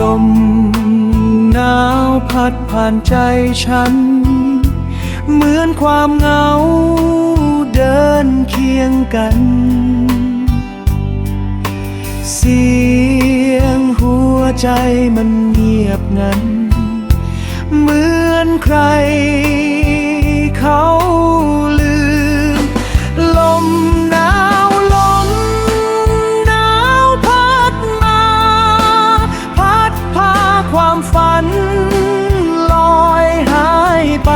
ลมหนาวพัดผ่านใจฉัน เหมือนความเหงาเดินเคียงกัน เสียงหัวใจมันเงียบงัน เหมือนใคร ลอยหายไป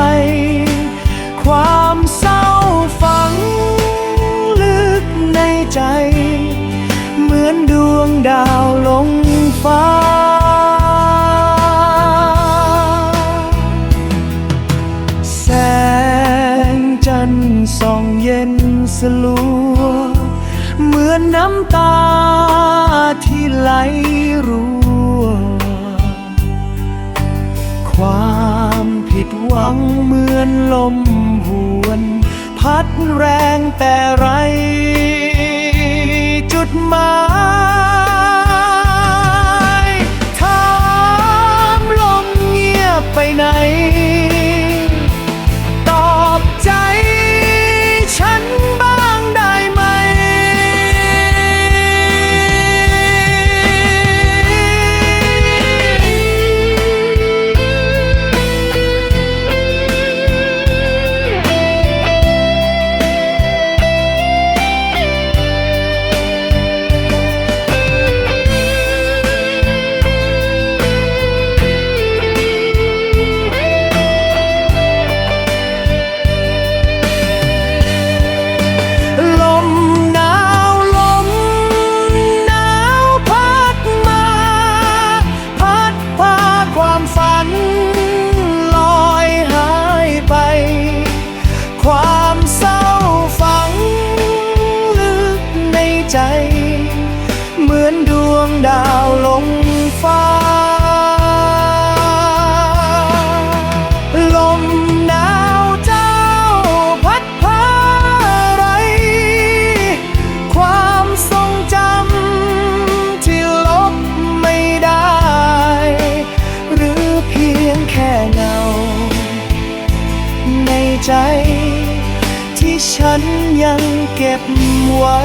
ความเศร้าฝังลึกในใจ เหมือนดวงดาวลงฟ้า แสงจันทร์ส่องเย็นสลัว เหมือนน้ำตาที่ไหล งเหมือนลมหวน พัดแรงแต่ไร เศร้าฝังลึกในใจ เหมือนดวงดาวลงฟ้า ลมหนาวเจ้าพัดพาไร ความทรงจำที่ลบไม่ได้ หรือเพียงแค่เงา ในใจ ฉันยังเก็บไว้